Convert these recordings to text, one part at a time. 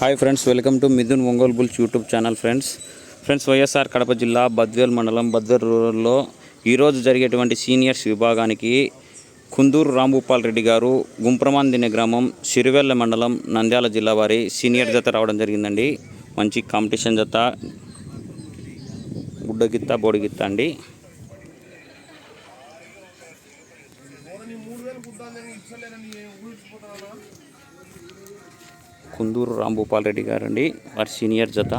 Hi friends welcome to Mithun Ongole bulls YouTube channel friends friends YSR Kadapa జిల్లా బద్వేల్ మండలం బద్వేల్ రూరల్లో ఈరోజు జరిగేటువంటి సీనియర్స్ విభాగానికి కుందూరు రాంభూపాల్ రెడ్డి గారు గుంప్రమాందిన గ్రామం సిరివెల్ల మండలం నంద్యాల జిల్లా వారి సీనియర్ జత రావడం జరిగిందండి. మంచి కాంపిటీషన్ జత గుడ్డగిత్త బోడిగిత్త అండి. కుందూరు రాంభూపాల్ రెడ్డి గారండి. వారి సీనియర్ జత.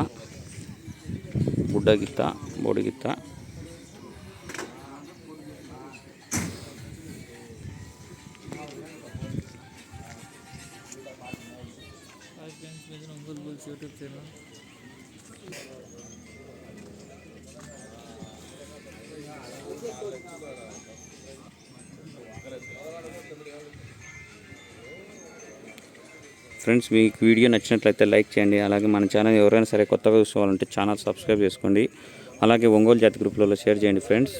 బుడ్డగిత్త బోడిగిత్త. Hi friends YouTube channel friends మీకు వీడియో నచ్చినట్లయితే లైక్ చేయండి. అలాగే మన ఛానల్ ఎవరైనా సరే కొత్తగా చూసుకోవాలంటే ఛానల్ సబ్స్క్రైబ్ చేసుకోండి. అలాగే ఒంగోలు జాతి గ్రూప్లలో షేర్ చేయండి ఫ్రెండ్స్.